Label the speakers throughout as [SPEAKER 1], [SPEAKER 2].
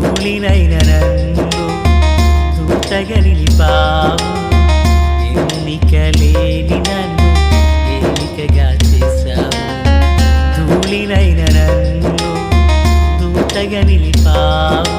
[SPEAKER 1] ధూళినైన నన్ను దూతగా నిలిపావు ఎన్నిక లేని నన్ను ఎన్నికగా చేశావు. ధూళినైన నన్ను దూతగా నిలిపావు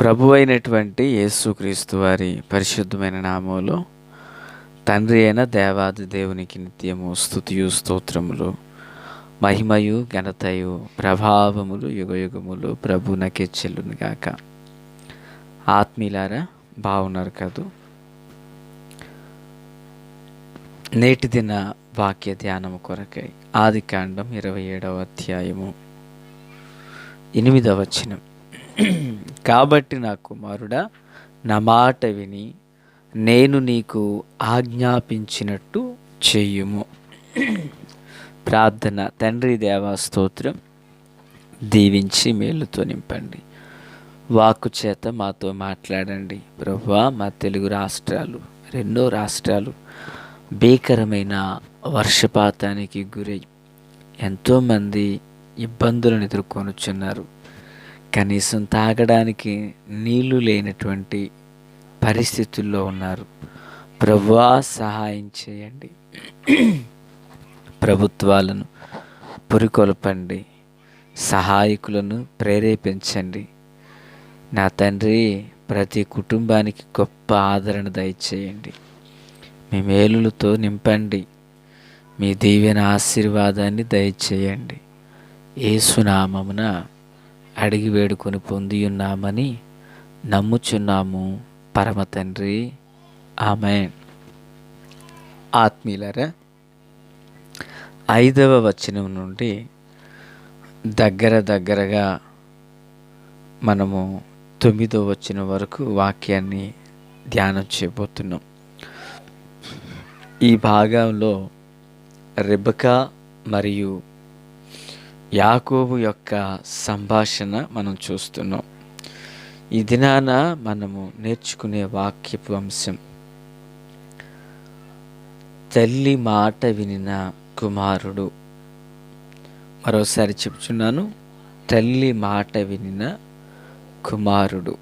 [SPEAKER 2] ప్రభు అయినటువంటి యేసుక్రీస్తు వారి పరిశుద్ధమైన నామంలో తండ్రి అయిన దేవాది దేవునికి నిత్యము స్థుతియు స్తోత్రములు మహిమయు ఘనతయు ప్రభావములు యుగయుగములు ప్రభునకే చెల్లుని గాక. ఆత్మీయులారా బాగున్నారు కదూ? నేటి దిన వాక్య ధ్యానము కొరకై ఆది కాండం ఇరవై ఏడవ అధ్యాయము ఎనిమిదవ వచనం. కాబట్టి నా కుమారుడా నా మాట విని నేను నీకు ఆజ్ఞాపించినట్టు చెయ్యుము ప్రార్థన. తండ్రి దేవా స్తోత్రం. దీవించి మేలుతో నింపండి. వాక్కు చేత మాతో మాట్లాడండి. ప్రభా మా తెలుగు రాష్ట్రాలు రెండో రాష్ట్రాలు భీకరమైన వర్షపాతానికి గురై ఎంతోమంది ఇబ్బందులను ఎదుర్కొనుచున్నారు. కనీసం తాగడానికి నీళ్ళు లేనటువంటి పరిస్థితుల్లో ఉన్నారు. ప్రభువా సహాయం చేయండి. ప్రభుత్వాలను పురికొల్పండి. సహాయకులను ప్రేరేపించండి. నా తండ్రి ప్రతి కుటుంబానికి గొప్ప ఆదరణ దయచేయండి. మీ మేలులతో నింపండి. మీ దీవెన ఆశీర్వాదాన్ని దయచేయండి. ఏసునామమున అడిగి వేడుకొని పొంది ఉన్నామని నమ్ముచున్నాము. పరమ తండ్రి. ఆమె ఆత్మీయులరా ఐదవ వచనం నుండి దగ్గర దగ్గరగా మనము తొమ్మిదో వచ్చిన వరకు వాక్యాన్ని ధ్యానం చేయబోతున్నాం. ఈ భాగంలో రెబకా మరియు యాకోబు యొక్క సంభాషణ మనం చూస్తున్నాం. ఈ దినాన మనము నేర్చుకునే వాక్యపు అంశం తల్లి మాట వినిన కుమారుడు. మరోసారి చెప్తున్నాను తల్లి మాట వినిన కుమారుడు.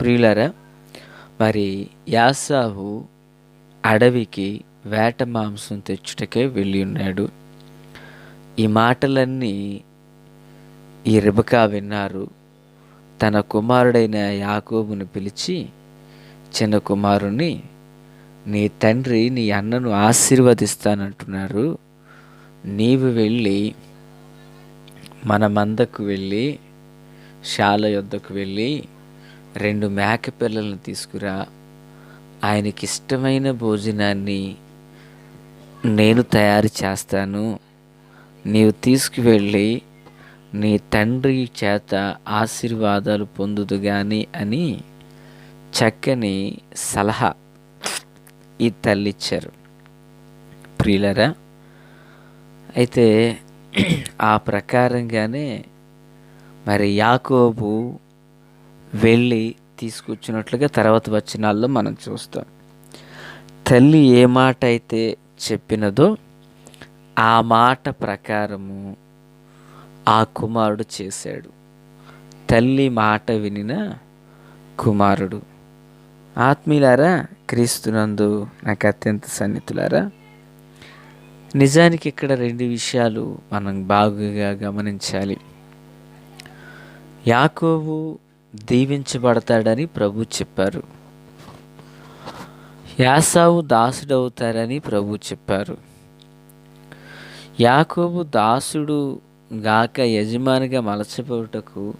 [SPEAKER 2] ప్రియులరా మరి యాసాహు అడవికి వేట మాంసం తెచ్చుటకే వెళ్ళి ఉన్నాడు. ఈ మాటలన్నీ ఈ రిబకా విన్నారు. తన కుమారుడైన యాకోబును పిలిచి చిన్న కుమారుని నీ తండ్రి నీ అన్నను ఆశీర్వదిస్తానంటున్నారు. నీవు వెళ్ళి మన మందకు వెళ్ళి శాల యొద్దకు వెళ్ళి రెండు మేక పిల్లలను తీసుకురా. ఆయనకి ఇష్టమైన భోజనాన్ని నేను తయారు చేస్తాను. నీవు తీసుకువెళ్ళి నీ తండ్రి చేత ఆశీర్వాదాలు పొందుదు గాని అని చక్కని సలహా ఈ తల్లిచ్చారు ప్రియులరా అయితే ఆ ప్రకారంగానే మరి యాకోబు వెళ్ళి తీసుకొచ్చినట్లుగా తర్వాత వచనాల్లో మనం చూస్తాం. తల్లి ఏ మాట అయితే చెప్పినదో ఆ మాట ప్రకారము ఆ కుమారుడు చేశాడు. తల్లి మాట వినిన కుమారుడు. ఆత్మీయులారా క్రీస్తునందు నాకు అత్యంత సన్నిహితులారా నిజానికి ఇక్కడ రెండు విషయాలు మనం బాగుగా గమనించాలి. యాకోబు దీవించబడతాడని ప్రభు చెప్పారు. యాసావు దాసుడవుతారని ప్రభు చెప్పారు. యాకోబు దాసుడు గాక యజమానిగా మలచిపోవుటకు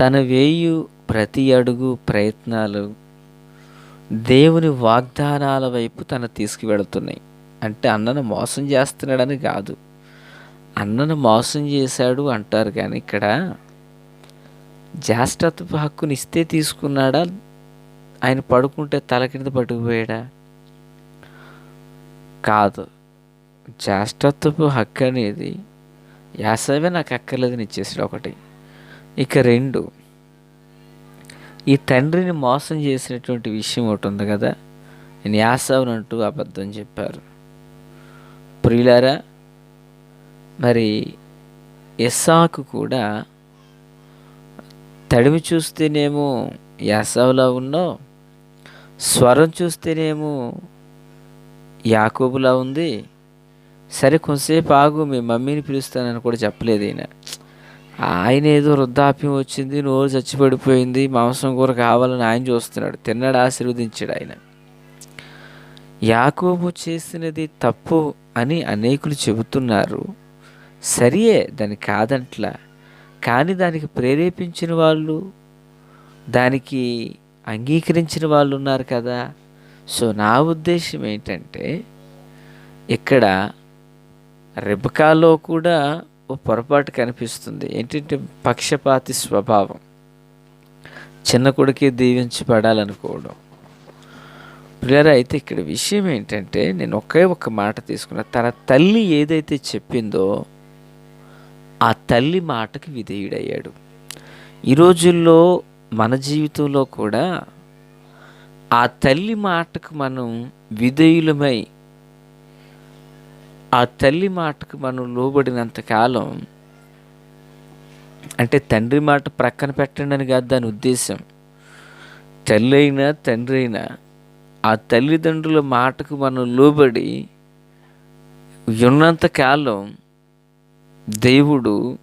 [SPEAKER 2] తన వేయు ప్రతి అడుగు ప్రయత్నాలు దేవుని వాగ్దానాల వైపు తన తీసుకువెళుతున్నాయి. అంటే అన్నను మోసం చేస్తున్నాడని కాదు. అన్నను మోసం చేశాడు అంటారు కానీ ఇక్కడ జ్యేష్ఠత్వ హక్కుని ఇస్తే తీసుకున్నాడా? ఆయన పడుకుంటే తల కింద పట్టుకుపోయాడా కాదు. జ్యేష్ఠత్వపు హక్కు అనేది యాసవే నాకు అక్కర్లేదని ఇచ్చేసాడు ఒకటి. ఇక రెండు ఈ తండ్రిని మోసం చేసినటువంటి విషయం ఒకటి ఉంది కదా నేను యాసవనంటూ అబద్ధం చెప్పారు. ప్రియులారా మరి ఎస్సాకు కూడా తడిమి చూస్తేనేమో యాసవులా ఉన్నావు స్వరం చూస్తేనేమో యాకోబులా ఉంది సరే కొంతసేపు ఆగు మీ మమ్మీని పిలుస్తానని కూడా చెప్పలేదు ఈయన. ఆయన ఏదో వృద్ధాప్యం వచ్చింది నోరు చచ్చిపడిపోయింది మాంసం కూర కావాలని ఆయన చూస్తున్నాడు. తిన్నాడు ఆశీర్వదించాడు ఆయన. యాకోబు చేసినది తప్పు అని అనేకులు చెబుతున్నారు. సరియే దాన్ని కాదంట్లా. కానీ దానికి ప్రేరేపించిన వాళ్ళు దానికి అంగీకరించిన వాళ్ళు ఉన్నారు కదా. సో నా ఉద్దేశం ఏంటంటే ఇక్కడ రెబకాలో కూడా ఓ పొరపాటు కనిపిస్తుంది. ఏంటంటే పక్షపాతి స్వభావం. చిన్న కొడుకే దీవించబడాలనుకోవడం పిల్లరా అయితే ఇక్కడ విషయం ఏంటంటే నేను ఒకే ఒక్క మాట తీసుకున్నా. తన తల్లి ఏదైతే చెప్పిందో ఆ తల్లి మాటకి విధేయుడయ్యాడు. ఈ రోజుల్లో మన జీవితంలో కూడా ఆ తల్లి మాటకు మనం విధేయులమై ఆ తల్లి మాటకు మనం లోబడినంత కాలం అంటే తండ్రి మాట ప్రక్కన పెట్టండి అని కాదు దాని ఉద్దేశం. తల్లి అయినా తండ్రి అయినా ఆ తల్లిదండ్రుల మాటకు మనం లోబడి ఉన్నంత కాలం దేవుడు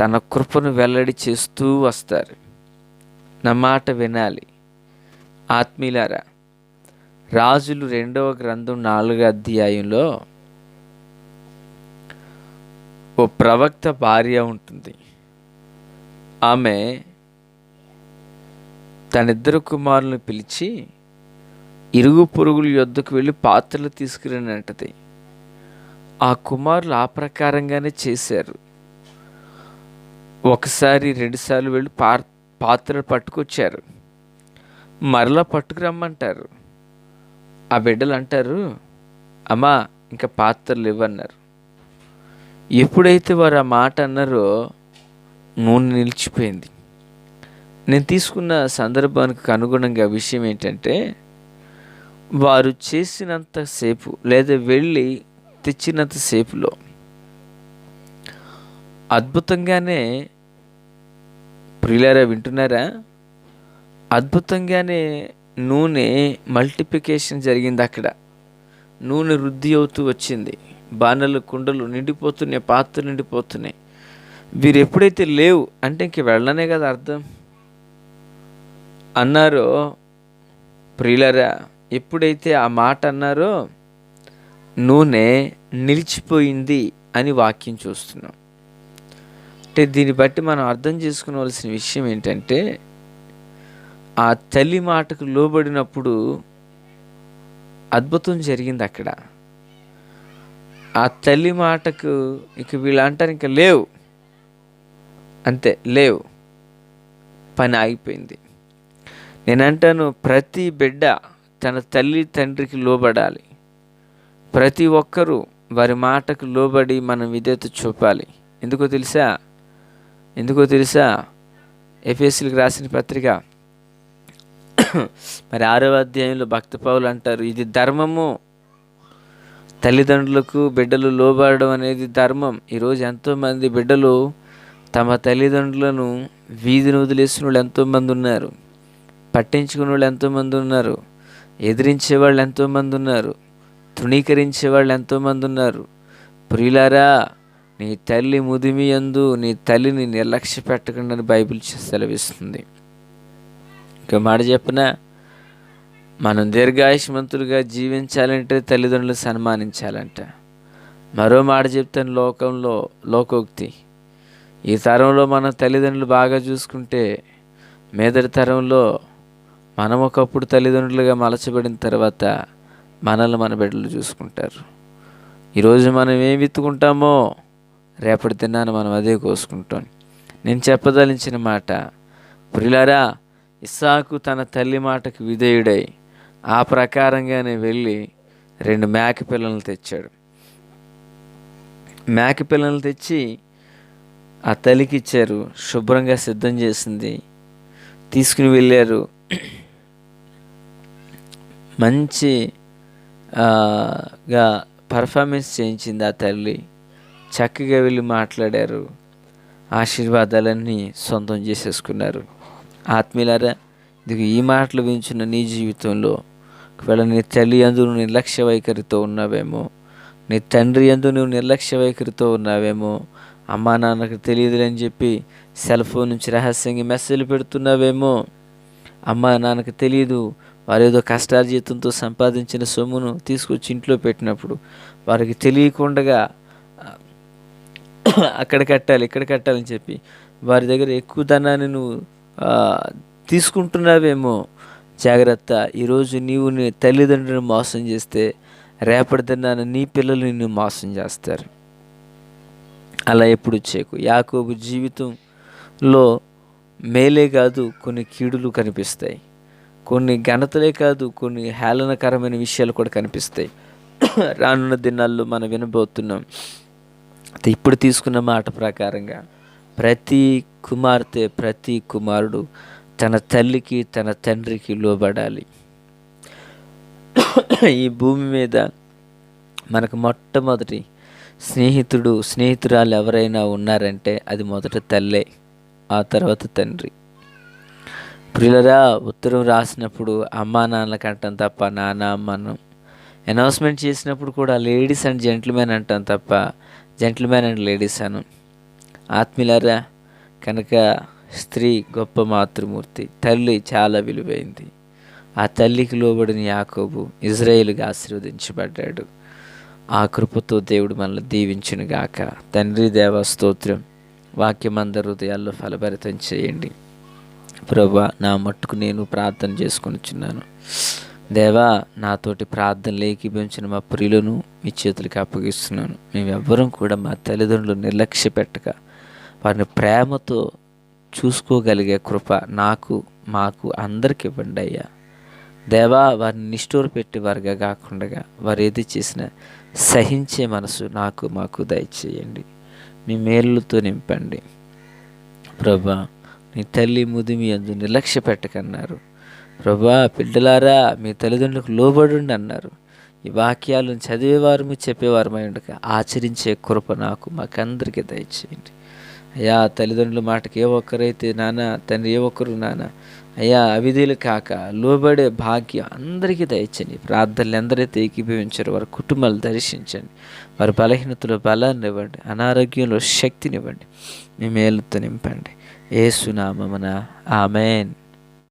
[SPEAKER 2] తన కృపను వెల్లడి చేస్తూ వస్తారు. నా మాట వినాలి. ఆత్మీయులారా రాజులు రెండవ గ్రంథం నాలుగో అధ్యాయంలో ఓ ప్రవక్త భార్య ఉంటుంది. ఆమె తన ఇద్దరు కుమారులను పిలిచి ఇరుగు పొరుగుల యొద్దకు వెళ్ళి పాత్రలు తీసుకురానంటది ఆ కుమారులు ఆ ప్రకారంగానే చేశారు. ఒకసారి రెండుసార్లు వెళ్ళి పా పాత్రలు పట్టుకొచ్చారు. మరలా పట్టుకురమ్మంటారు. ఆ బిడ్డలు అంటారు అమ్మా ఇంకా పాత్రలు ఇవ్వన్నారు ఎప్పుడైతే వారు ఆ మాట అన్నారో నూనె నిలిచిపోయింది. నేను తీసుకున్న సందర్భానికి అనుగుణంగా విషయం ఏంటంటే వారు చేసినంతసేపు లేదా వెళ్ళి తెచ్చినంతసేపులో అద్భుతంగానే ప్రియులారా వింటున్నారా? అద్భుతంగానే నూనె మల్టిప్లికేషన్ జరిగింది అక్కడ. నూనె వృద్ధి అవుతూ వచ్చింది. బాణలు కుండలు నిండిపోతున్నాయి పాత్రలు నిండిపోతున్నాయి. వీరు ఎప్పుడైతే లేవు అంటే ఇంక వెళ్ళనే కదా అర్థం? అన్నారో ప్రియులరా ఎప్పుడైతే ఆ మాట అన్నారో నూనె నిలిచిపోయింది అని వాక్యం చూస్తున్నాం. అంటే దీన్ని బట్టి మనం అర్థం చేసుకోవాల్సిన విషయం ఏంటంటే ఆ తల్లి మాటకు లోబడినప్పుడు అద్భుతం జరిగింది అక్కడ. ఆ తల్లి మాటకు ఇక వీళ్ళు అంటారు ఇంకా లేవు. అంతే లేవు. పని ఆగిపోయింది నేను అంటాను ప్రతి బిడ్డ తన తల్లి తండ్రికి లోబడాలి. ప్రతి ఒక్కరూ వారి మాటకు లోబడి మనం విధేత చూపాలి. ఎందుకో తెలుసా? ఎందుకో తెలుసా? ఎఫ్ఎస్సీలకు రాసిన పత్రిక. మరి ఆరో అధ్యాయంలో భక్త పౌలు అంటారు ఇది ధర్మము తల్లిదండ్రులకు బిడ్డలు లోబడడం అనేది ధర్మం. ఈరోజు ఎంతోమంది బిడ్డలు తమ తల్లిదండ్రులను వీధిని వదిలేసిన వాళ్ళు ఎంతోమంది ఉన్నారు. పట్టించుకునే వాళ్ళు ఎంతోమంది ఉన్నారు. ఎదిరించే వాళ్ళు ఎంతోమంది ఉన్నారు. తృణీకరించే వాళ్ళు ఎంతోమంది ఉన్నారు. ప్రియులారా నీ తల్లి ముదిమి యందు నీ తల్లిని నిర్లక్ష్య పెట్టకుండా బైబిల్ సెలవిస్తుంది. ఇంకో మాట చెప్పిన? మనం దీర్ఘాయుష్మంతులుగా జీవించాలంటే తల్లిదండ్రులు సన్మానించాలంట. మరో మాట చెప్తాను లోకంలో లోకోక్తి. ఈ తరంలో మన తల్లిదండ్రులు బాగా చూసుకుంటే మీదటి తరంలో మనం ఒకప్పుడు తల్లిదండ్రులుగా మలచబడిన తర్వాత మనల్ని మన బిడ్డలు చూసుకుంటారు. ఈరోజు మనం ఏం విత్తుకుంటామో రేపటి తిన్నాను మనం అదే కోసుకుంటాం. నేను చెప్పదలించిన మాట ప్రిలారా ఇస్సాకు తన తల్లి మాటకు విధేయుడై ఆ ప్రకారంగానే వెళ్ళి రెండు మేక పిల్లలను తెచ్చాడు. మేక పిల్లలు తెచ్చి ఆ తల్లికి ఇచ్చారు. శుభ్రంగా సిద్ధం చేసింది. తీసుకుని వెళ్ళారు. మంచి గా పర్ఫార్మెన్స్ చేయించింది ఆ తల్లి. చక్కగా వెళ్ళి మాట్లాడారు. ఆశీర్వాదాలన్నీ సొంతం చేసేసుకున్నారు. ఆత్మీయులారా ఇది ఈ మాటలు వించిన నీ జీవితంలో ఒకవేళ నీ తల్లి అందు నువ్వు నిర్లక్ష్య వైఖరితో ఉన్నావేమో నీ తండ్రి అందు నువ్వు నిర్లక్ష్య వైఖరితో ఉన్నావేమో అమ్మా నాన్నకు తెలియదులని చెప్పి సెల్ ఫోన్ నుంచి రహస్యంగా మెసేజ్లు పెడుతున్నావేమో అమ్మా నాన్నకు తెలియదు వారు ఏదో కష్టార్జితంతో సంపాదించిన సొమ్మును తీసుకొచ్చి ఇంట్లో పెట్టినప్పుడు వారికి తెలియకుండా అక్కడ కట్టాలి ఇక్కడ కట్టాలని చెప్పి వారి దగ్గర ఎక్కువ ధనాన్ని నువ్వు తీసుకుంటున్నావేమో జాగ్రత్త. ఈరోజు నీవు నీ తల్లిదండ్రులను మోసం చేస్తే రేపటి దినాన నీ పిల్లలు నిన్ను మోసం చేస్తారు. అలా ఎప్పుడు చేయకు. యాకోబు జీవితంలో మేలే కాదు కొన్ని కీడులు కనిపిస్తాయి. కొన్ని ఘనతలే కాదు కొన్ని హేళనకరమైన విషయాలు కూడా కనిపిస్తాయి. రానున్న దినాల్లో మనం వినబోతున్నాం. ఇప్పుడు తీసుకున్న మాట ప్రకారంగా ప్రతి కుమార్తె ప్రతి కుమారుడు తన తల్లికి తన తండ్రికి లోబడాలి. ఈ భూమి మీద మనకు మొట్టమొదటి స్నేహితుడు స్నేహితురాలు ఎవరైనా ఉన్నారంటే అది మొదట తల్లే ఆ తర్వాత తండ్రి. ప్రియులరా ఉత్తరం రాసినప్పుడు అమ్మా నాన్నకి అంటాం తప్ప నాన్న అమ్మను అనౌన్స్మెంట్ చేసినప్పుడు కూడా లేడీస్ అండ్ జెంట్మెన్ అంటాం తప్ప జెంట్మెన్ అండ్ లేడీస్ అను ఆత్మీయులారా కనుక స్త్రీ గొప్ప మాతృమూర్తి తల్లి చాలా విలువైంది. ఆ తల్లికి లోబడిన యాకోబు ఇజ్రాయేల్గా ఆశీర్వదించబడ్డాడు. ఆ కృపతో దేవుడు మనల్ని దీవించునుగాక. తండ్రి దేవ స్తోత్రం. వాక్యం అందరి హృదయాల్లో ఫలభరితం చేయండి. ప్రభా నా మట్టుకు నేను ప్రార్థన చేసుకొనిచున్నాను. దేవా నాతోటి ప్రార్థనలు ఏకీభించిన మా ప్రియులను మీ చేతులకి అప్పగిస్తున్నాను. మేమెవ్వరం కూడా మా తల్లిదండ్రులు నిర్లక్ష్య పెట్టక వారిని ప్రేమతో చూసుకోగలిగే కృప నాకు మాకు అందరికి ఇవ్వండి అయ్యా. దేవా వారిని నిష్ఠూరు పెట్టి వారిగా కాకుండా వారు ఏది చేసినా సహించే మనసు నాకు మాకు దయచేయండి. మీ మేలుతో నింపండి. ప్రభా నీ తల్లి ముదిమి అందు నిర్లక్ష్య పెట్టకన్నారు. ప్రభా బిడ్డలారా మీ తల్లిదండ్రులకు లోబడుండి అన్నారు. ఈ వాక్యాలను చదివేవారు చెప్పేవారమై ఉండక ఆచరించే కృప నాకు మాకందరికీ దయచేయండి. అయ్యా తల్లిదండ్రుల మాటకి ఏ ఒక్కరైతే నాన్న తండ్రి ఏ ఒక్కరు నాన్న అయ్యా అవిధులు కాక లోబడే భాగ్యం అందరికీ దయచండి ప్రార్థనలు ఎందరైతే ఏకీభవించారు వారి కుటుంబాలు దర్శించండి. వారి బలహీనతలో బలాన్ని ఇవ్వండి. అనారోగ్యంలో శక్తినివ్వండి మీ మేలుతో నింపండి. ఏసునామమున. ఆమెన్.